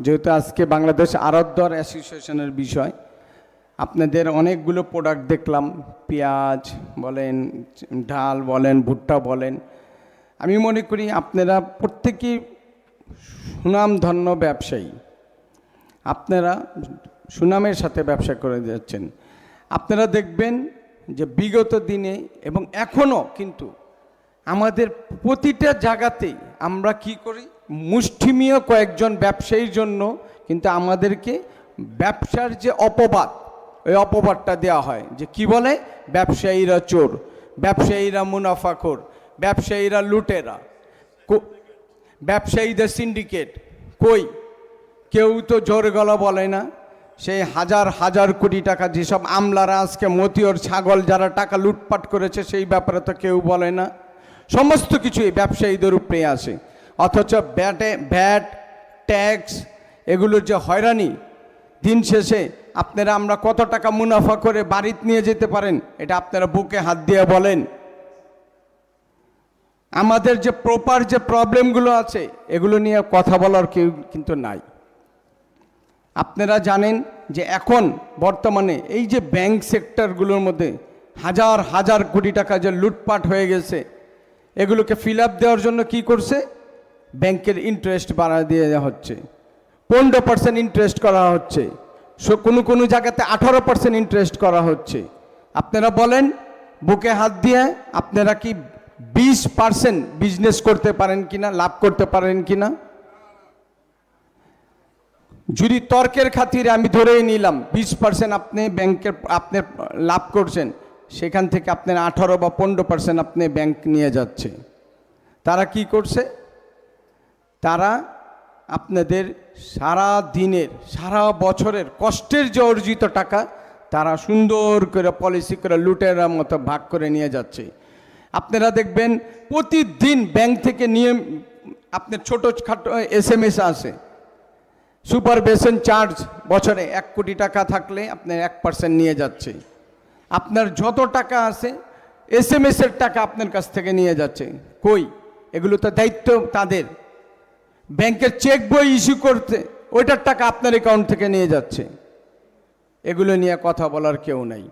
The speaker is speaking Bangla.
যেহেতু আজকে বাংলাদেশ আরতদর অ্যাসোসিয়েশনের বিষয়, আপনাদের অনেকগুলো প্রোডাক্ট দেখলাম, পেঁয়াজ বলেন, ডাল বলেন, ভুট্টা বলেন। আমি মনে করি আপনারা প্রত্যেকেই সুনামধন্য ব্যবসায়ী। আপনারা সুনামের সাথে ব্যবসা করে যাচ্ছেন। আপনারা দেখবেন যে বিগত দিনে এবং এখনও কিন্তু আমাদের প্রতিটা জায়গাতেই আমরা কি করি? মুষ্টিমীয় কয়েকজন ব্যবসায়ীর জন্য কিন্তু আমাদেরকে ব্যবসার যে অপবাদ, ওই অপবাদটা দেওয়া হয় যে কি বলে? ব্যবসায়ীরা চোর, ব্যবসায়ীরা মুনাফাখোর ব্যবসায়ীরা লুটেরা। ব্যবসায়ীদের সিন্ডিকেট কই? কেউ তো জোর গলা বলে না। সেই হাজার হাজার কোটি টাকা যেসব আমলারা আজকে মতিওর ছাগল যারা টাকা লুটপাট করেছে, সেই ব্যাপারে তো কেউ বলে না। সমস্ত কিছুই ব্যবসায়ীদের উপরে আসে অথচ ব্যাটে ব্যাট, ট্যাক্স এগুলোর যে হয়রানি, দিন শেষে আপনারা আমরা কত টাকা মুনাফা করে বাড়িতে নিয়ে যেতে পারেন, এটা আপনারা বুকে হাত দিয়ে বলেন। আমাদের যে প্রপার যে প্রবলেমগুলো আছে, এগুলো নিয়ে কথা বলার কেউ কিন্তু নাই। আপনারা জানেন যে এখন বর্তমানে এই যে ব্যাংক সেক্টরগুলোর মধ্যে হাজার হাজার কোটি টাকা যে লুটপাট হয়ে গেছে, এগুলোকে ফিল আপ দেওয়ার জন্য কি করছে? ব্যাংকের ইন্টারেস্ট বাড়া দিয়ে দেওয়া হচ্ছে। পনেরো পার্সেন্ট ইন্টারেস্ট করা হচ্ছে। সো কোনো কোনো জায়গাতে আঠারো পার্সেন্ট ইন্টারেস্ট করা হচ্ছে। আপনারা বলেন, বুকে হাত দিয়ে আপনারা কি বিশ পার্সেন্ট বিজনেস করতে পারেন কিনা, লাভ করতে পারেন কিনা? যদি তর্কের খাতিরে আমি ধরেই নিলাম, বিশ পার্সেন্ট আপনি ব্যাংকের আপনি লাভ করছেন, সেখান থেকে আপনার আঠারো বা পনেরো পার্সেন্ট আপনি ব্যাংক নিয়ে যাচ্ছে। তারা কি করছে? তারা আপনাদের সারা দিনের, সারা বছরের কষ্টের যে অর্জিত টাকা, তারা সুন্দর করে পলিসি করে লুটের মতো ভাগ করে নিয়ে যাচ্ছে। আপনারা দেখবেন প্রতিদিন ব্যাংক থেকে নিয়ম, আপনার ছোটো খাটো এস এম এস আসে সুপারভেশন চার্জ বছরে এক কোটি টাকা থাকলে আপনার এক পার্সেন্ট নিয়ে যাচ্ছে। আপনার যত টাকা আছে এস এম এসের টাকা আপনার কাছ থেকে নিয়ে যাচ্ছে। কই? এগুলো তো দায়িত্ব তাদের। ব্যাংকের চেক বই ইস্যু করতে ওইটার টাকা আপনার অ্যাকাউন্ট থেকে নিয়ে যাচ্ছে। এগুলো নিয়ে কথা বলার কেউ নাই।